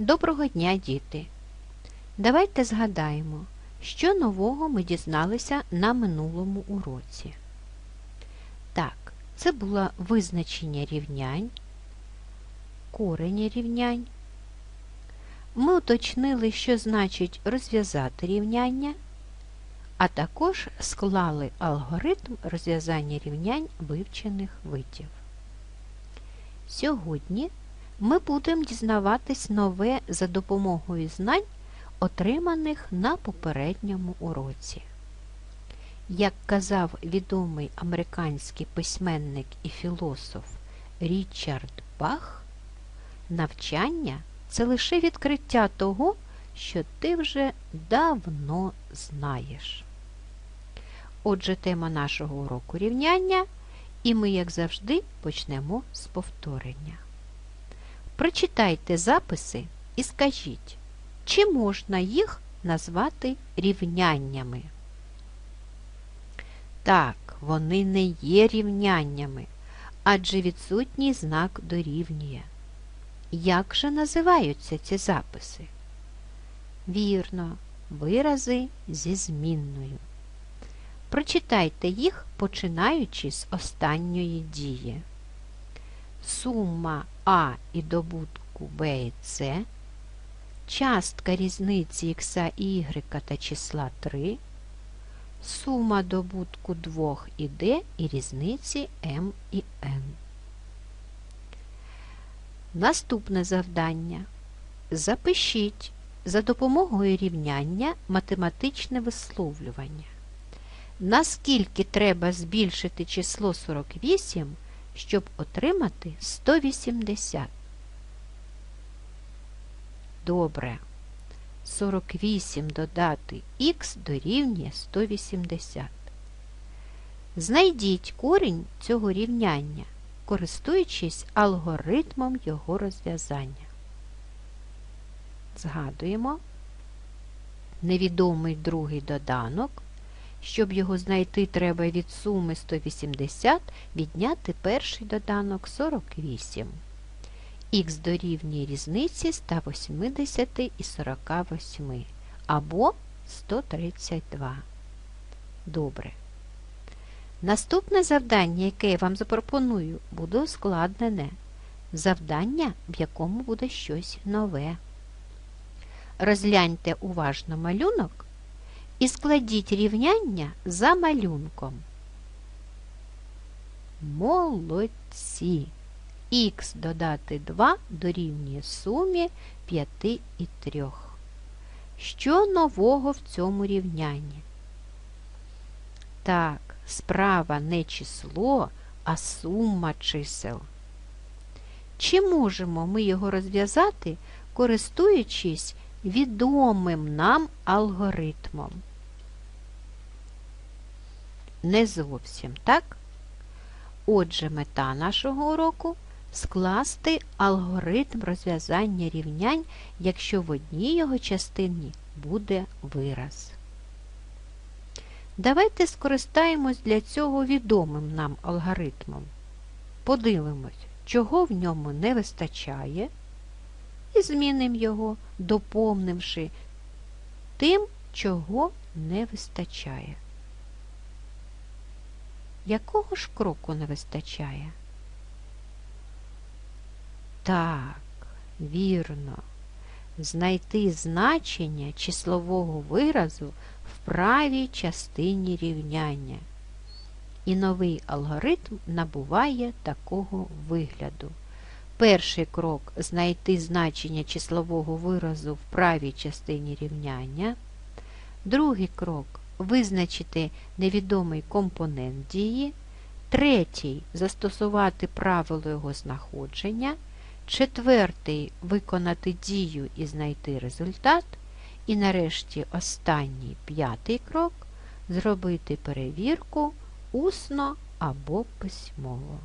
Доброго дня, діти! Давайте згадаємо, що нового ми дізналися на минулому уроці. Так, це було визначення рівнянь, корені рівнянь. Ми уточнили, що значить розв'язати рівняння, а також склали алгоритм розв'язання рівнянь вивчених видів. Сьогодні ми будемо дізнаватись нове за допомогою знань, отриманих на попередньому уроці. Як казав відомий американський письменник і філософ Річард Бах, навчання це лише відкриття того, що ти вже давно знаєш. Отже, тема нашого уроку рівняння, і ми, як завжди, почнемо з повторення. Прочитайте записи і скажіть, чи можна їх назвати рівняннями? Так, вони не є рівняннями, адже відсутній знак дорівнює. Як же називаються ці записи? Вірно, вирази зі змінною. Прочитайте їх, починаючи з останньої дії. Сума А і добутку Б і С, частка різниці х і y та числа 3, сума добутку 2 і d і різниці m і n. Наступне завдання. Запишіть за допомогою рівняння математичне висловлювання. Наскільки треба збільшити число 48, щоб отримати 180? Добре. 48 додати х дорівнює 180. Знайдіть корінь цього рівняння, користуючись алгоритмом його розв'язання. Згадуємо невідомий другий доданок. Щоб його знайти, треба від суми 180 відняти перший доданок 48. Х дорівнює різниці 180 і 48 або 132. Добре. Наступне завдання, яке я вам запропоную, буде ускладнене. Завдання, в якому буде щось нове. Розгляньте уважно малюнок і складіть рівняння за малюнком. Молодці! Х додати 2 дорівнює сумі 5 і 3. Що нового в цьому рівнянні? Так, справа не число, а сума чисел. Чи можемо ми його розв'язати, користуючись відомим нам алгоритмом? Не зовсім так. Отже, мета нашого уроку скласти алгоритм розв'язання рівнянь, якщо в одній його частині буде вираз. Давайте скористаємось для цього відомим нам алгоритмом. Подивимось, чого в ньому не вистачає, і змінимо його, доповнивши тим, чого не вистачає. Якого ж кроку не вистачає? Так, вірно, знайти значення числового виразу в правій частині рівняння. І новий алгоритм набуває такого вигляду. Перший крок знайти значення числового виразу в правій частині рівняння. Другий крок визначити невідомий компонент дії. Третій застосувати правило його знаходження. Четвертий виконати дію і знайти результат. І нарешті останній п'ятий крок зробити перевірку усно або письмово.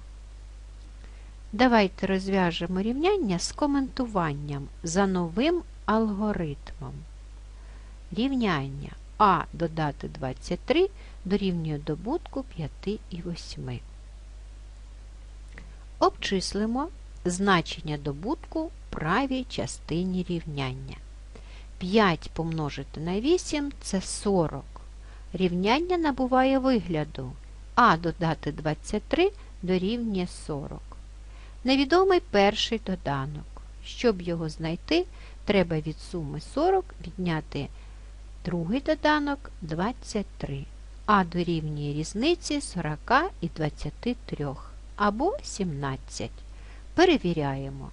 Давайте розв'яжемо рівняння з коментуванням за новим алгоритмом. Рівняння А додати 23 дорівнює добутку 5 і 8. Обчислимо значення добутку в правій частині рівняння. 5 помножити на 8 це 40. Рівняння набуває вигляду а додати 23 дорівнює 40. Невідомий перший доданок. Щоб його знайти, треба від суми 40 відняти другий доданок 23, а дорівнює різниці 40 і 23 або 17. Перевіряємо.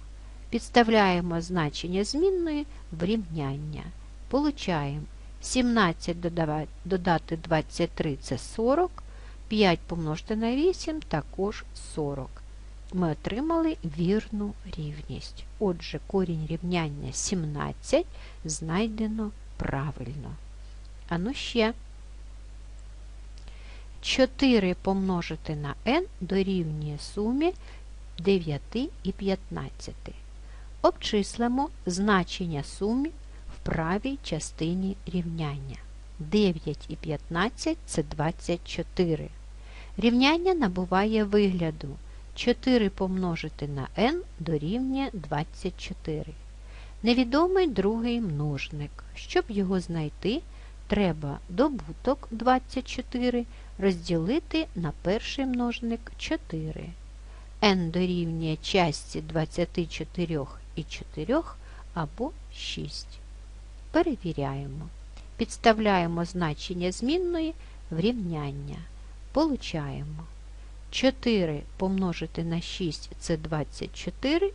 Підставляємо значення змінної в рівняння. Получаємо 17 додати 23 це 40, 5 помножити на 8 також 40. Ми отримали вірну рівність. Отже, корінь рівняння 17 знайдено правильно. А ну ще 4 помножити на n дорівнює сумі 9 і 15. Обчислимо значення сумі в правій частині рівняння. 9 і 15 це 24. Рівняння набуває вигляду 4 помножити на n дорівнює 24. Невідомий другий множник. Щоб його знайти, треба добуток 24 розділити на перший множник 4. n дорівнює часті 24 і 4 або 6. Перевіряємо. Підставляємо значення змінної в рівняння. Получаємо 4 помножити на 6 це 24,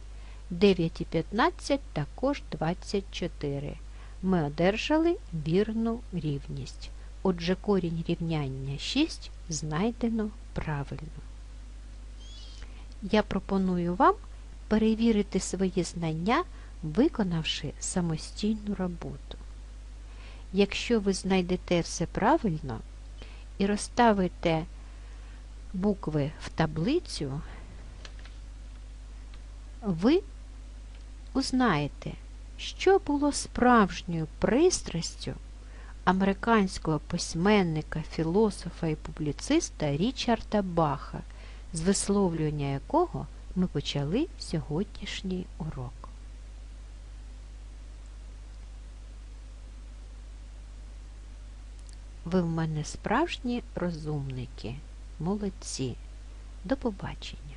9 і 15 також 24. Ми одержали вірну рівність. Отже, корінь рівняння 6 знайдено правильно. Я пропоную вам перевірити свої знання, виконавши самостійну роботу. Якщо ви знайдете все правильно і розставите букви в таблицю, ви узнаєте, що було справжньою пристрастю американського письменника, філософа і публіциста Річарда Баха, з висловлювання якого ми почали сьогоднішній урок. Ви в мене справжні розумники, молодці. До побачення!